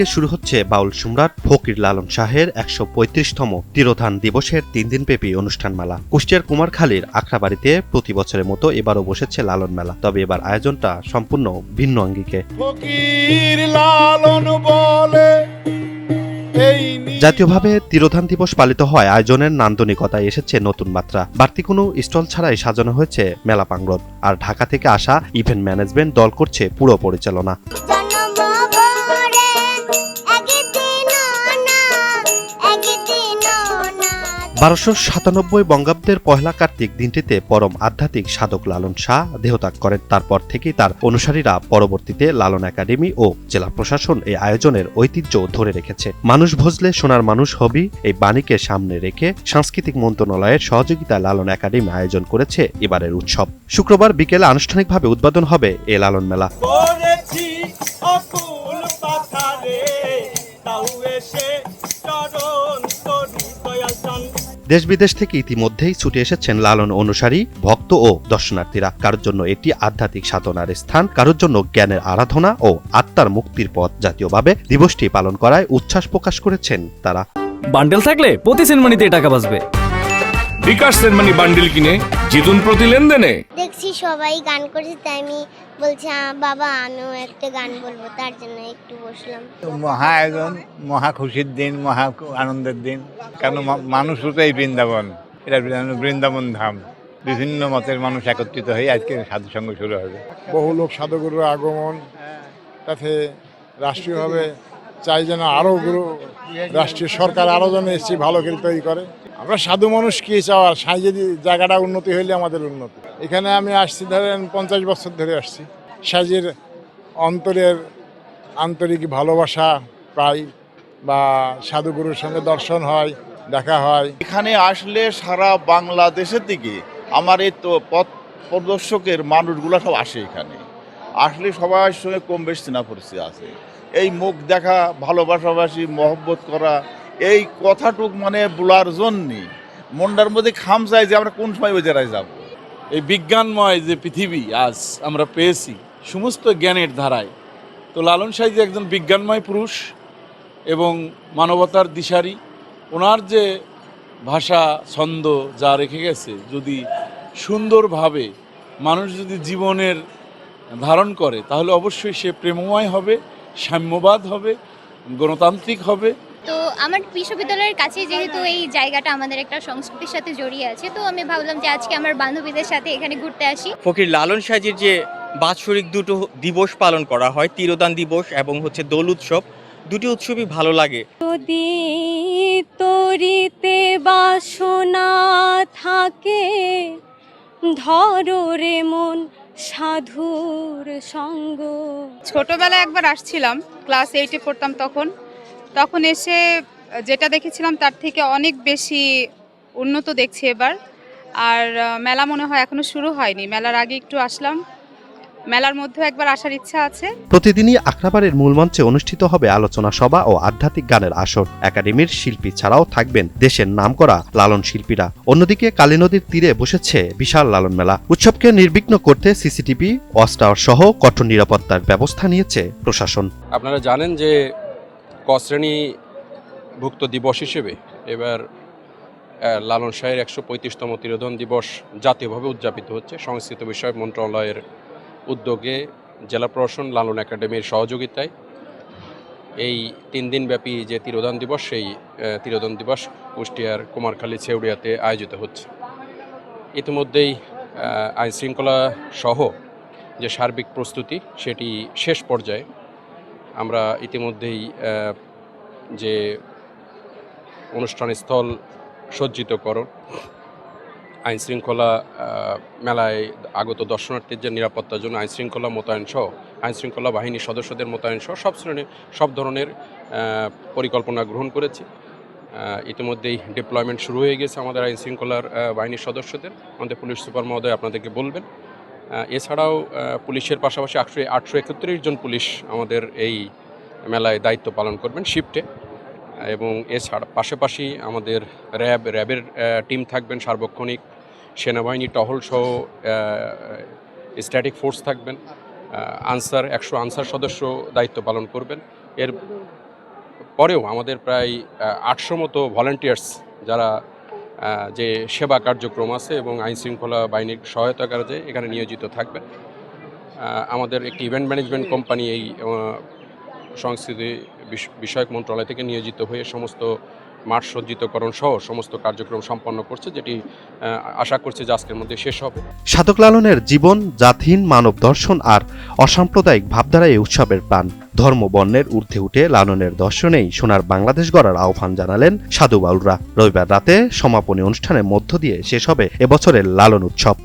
থেকে শুরু হচ্ছে বাউল সম্রাট ফকির লালন শাহের একশো পঁয়ত্রিশতম তিরোধান দিবসের তিন দিনব্যাপী অনুষ্ঠানমালা কুষ্টিয়ার কুমারখালীর আখড়াবাড়িতে প্রতি বছরের মতো এবারও বসেছে লালন মেলা। তবে এবার আয়োজনটা সম্পূর্ণ ভিন্ন অঙ্গিকে। লালন বলে জাতীয়ভাবে তিরোধান দিবস পালিত হয় আয়োজনের নান্দনিকতায় এসেছে নতুন মাত্রা। বাড়তি কোনো স্টল ছাড়াই সাজানো হয়েছে মেলা প্রাঙ্গণ। আর ঢাকা থেকে আসা ইভেন্ট ম্যানেজমেন্ট দল করছে পুরো পরিচালনা। বারোশো সাতানব্বই বঙ্গাব্দের পহেলা কার্তিক দিনটিতে পরম আধ্যাত্মিক সাধক লালন শাহ দেহত্যাগ করেন। তারপর থেকেই তার অনুসারীরা পরবর্তীতে লালন একাডেমি ও জেলা প্রশাসন এই আয়োজনের ঐতিহ্য ধরে রেখেছে। মানুষ ভজলে সোনার মানুষ হবি, এই বাণীকে সামনে রেখে সাংস্কৃতিক মন্ত্রণালয়ের সহযোগিতায় লালন একাডেমি আয়োজন করেছে এবারের উৎসব। শুক্রবার বিকেলে আনুষ্ঠানিকভাবে উদ্বোধন হবে এ লালন মেলা। দেশ বিদেশ থেকে ইতিমধ্যেই ছুটে এসেছেন লালন অনুসারী, ভক্ত ও দর্শনার্থীরা। কারোর জন্য এটি আধ্যাত্মিক সাধনার স্থান, কারোর জন্য জ্ঞানের আরাধনা ও আত্মার মুক্তির পথ জাতীয়ভাবে দিবসটি পালন করায় উচ্ছ্বাস প্রকাশ করেছেন তারা। বান্ডেল থাকলে প্রতি সেনমানিতে টাকা বাঁচবে। বিকাশ সেনমানি বান্ডিল কিনে জিতুন প্রতি লেনদেনে। দেখছি সবাই গান করছে তাই আমি বলছি বাবা আমিও একটা গান বলব। তার জন্য একটু বসলাম। মহা আয়োজন মহা খুশির দিন মহা আনন্দের দিন। কারণ মা- মানুষও তো এই বৃন্দাবন। এটা বৃন্দাবন- বৃন্দাবন ধাম। বিভিন্ন মতের মানুষ একত্রিত হয়ে আজকে সাধু সঙ্গ শুরু হবে। বহু লোক সাধুগুরুর আগমন তাতে রাষ্ট্রীয়ভাবে চাই যেন আরও রাষ্ট্রীয় সরকার আরও যেন এসছি ভালো করে তৈরি করে। আমরা সাধু মানুষ কি চাওয়ার সাই যদি জায়গাটা উন্নতি হইলে আমাদের উন্নতি। এখানে আমি আসছি, ধরেন পঞ্চাশ বছর ধরে আসছি। সাজের অন্তরের আন্তরিক ভালোবাসা পাই বা সাধুগুরুর সঙ্গে দর্শন হয়, দেখা হয়। এখানে আসলে সারা বাংলাদেশের দিকে আমার এই তো পথ প্রদর্শকের মানুষগুলো সব আসে এখানে। আসলে সবার সঙ্গে কম বেশ চেনা পরিচয় আছে। এই মুখ দেখা, ভালোবাসাবাসি, মহব্বত করা, এই কথাটুক মানে বলার জন্যে। মনটার মধ্যে খাম চাই যে আমরা কোন সময় ওই জায়গায় যাব। এই বিজ্ঞানময় যে পৃথিবী আজ আমরা পেয়েছি, সমস্ত জ্ঞানের ধারায়। তো লালন সাহেব যে একজন বিজ্ঞানময় পুরুষ এবং মানবতার দিশারি, ওনার যে ভাষা, ছন্দ যা রেখে গেছে, যদি সুন্দরভাবে মানুষ যদি জীবনের ধারণ করে, তাহলে অবশ্যই সে প্রেমময় হবে। সাম্যবাদ হবে গণতান্ত্রিক হবে। তো আমার বিশ্ববিদ্যালয়ের কাছে যেহেতু এই জায়গাটা আমাদের একটা সংস্কৃতির সাথে জড়িয়ে আছে তো আমি ভাবলাম যে আজকে আমার বান্ধবীদের সাথে এখানে ঘুরতে আসি। ফকির লালন সাজির যে বাৎসরিক দুটো দিবস পালন করা হয় তিরোদান দিবস এবং হচ্ছে দোল উৎসব দুটি উৎসবই ভালো লাগে। যদি তরিতে বাসনা থাকে ধরো রে মন সাধুর সঙ্গ। ছোটবেলায় একবার আসছিলাম ক্লাস এইটে পড়তাম তখন। তখন এসে যেটা দেখেছিলাম তার থেকে অনেক বেশি উন্নত দেখছি এবার। আর মেলা মনে হয় এখনও শুরু হয়নি। মেলার আগে একটু আসলাম। মেলার মধ্যেও একবার আসার ইচ্ছা আছে। প্রতিদিনই আখড়াবাড়ির মূল মঞ্চে অনুষ্ঠিত হবে আলোচনা সভা ও আধ্যাত্মিক গানের আসর। একাডেমির শিল্পী ছাড়াও থাকবেন দেশের নামকরা লালন শিল্পীরা। অন্যদিকে কালী নদীর তীরে বসেছে বিশাল লালন মেলা। উৎসবকে নির্বিঘ্ন করতে সিসিটিভি ওয়াস্টার সহ কঠোর নিরাপত্তার ব্যবস্থা নিয়েছে প্রশাসন। আপনারা জানেন যে ক শ্রেণি ভুক্ত দিবস হিসেবে এবার লালন শাহের একশো পঁয়ত্রিশতম তিরোধন দিবস জাতীয়ভাবে উদযাপিত হচ্ছে। সংস্কৃত বিষয়ক মন্ত্রণালয়ের উদ্যোগে জেলা প্রশাসন লালন একাডেমির সহযোগিতায় এই তিন দিনব্যাপী যে তিরোধান দিবস সেই আহ, তিরোধান দিবস কুষ্টিয়ার কুমারখালী ছেউড়িয়াতে আয়োজিত হচ্ছে। ইতিমধ্যেই আইন শৃঙ্খলা সহ যে সার্বিক প্রস্তুতি সেটি শেষ পর্যায়ে আমরা ইতিমধ্যেই যে অনুষ্ঠানস্থল সজ্জিতকরণ আইন শৃঙ্খলা মেলায় আগত দর্শনার্থীর যে নিরাপত্তার জন্য আইন শৃঙ্খলা মোতায়েন সহ আইন শৃঙ্খলা বাহিনীর সদস্যদের মোতায়েন সহ সব শ্রেণির সব ধরনের পরিকল্পনা গ্রহণ করেছি। ইতিমধ্যেই ডিপ্লয়মেন্ট শুরু হয়ে গেছে আমাদের আইন শৃঙ্খলার বাহিনীর সদস্যদের। আমাদের পুলিশ সুপার মহোদয় আপনাদেরকে বলবেন। এছাড়াও পুলিশের পাশাপাশি আটশো আটশো একত্রিশ জন পুলিশ আমাদের এই মেলায় দায়িত্ব পালন করবেন শিফটে এবং এছাড়া, পাশাপাশি আমাদের র্যাব, র্যাবের টিম থাকবেন সার্বক্ষণিক। সেনাবাহিনী, টহল সহ স্ট্যাটিক ফোর্স থাকবেন আনসার, একশো আনসার সদস্য দায়িত্ব পালন করবেন। এর পরেও আমাদের প্রায় আটশো মতো ভলেন্টিয়ার্স যারা যে সেবা কার্যক্রম আছে এবং আইন শৃঙ্খলা বাহিনীর সহায়তা কাজে এখানে নিয়োজিত থাকবেন। আমাদের একটি ইভেন্ট ম্যানেজমেন্ট কোম্পানি এই সংস্কৃতি বিষ- বিষয়ক মন্ত্রণালয় থেকে নিয়োজিত হয়ে সমস্ত মাঠ সজ্জিতকরণ সহ সমস্ত কার্যক্রম সম্পন্ন করছে, যেটি আশা করছি যে আজকের মধ্যে শেষ হবে। সাধক লালনের জীবন, জাতহীন মানব দর্শন আর অসাম্প্রদায়িক ভাবধারা এই উৎসবের প্রাণ। ধর্ম বর্ণের ঊর্ধ্বে উঠে লালনের দর্শনেই সোনার বাংলাদেশ গড়ার আহ্বান জানালেন সাধু বাউলরা। রবিবার রাতে সমাপনী অনুষ্ঠানের মধ্য দিয়ে শেষ হবে এবছরের লালন উৎসব।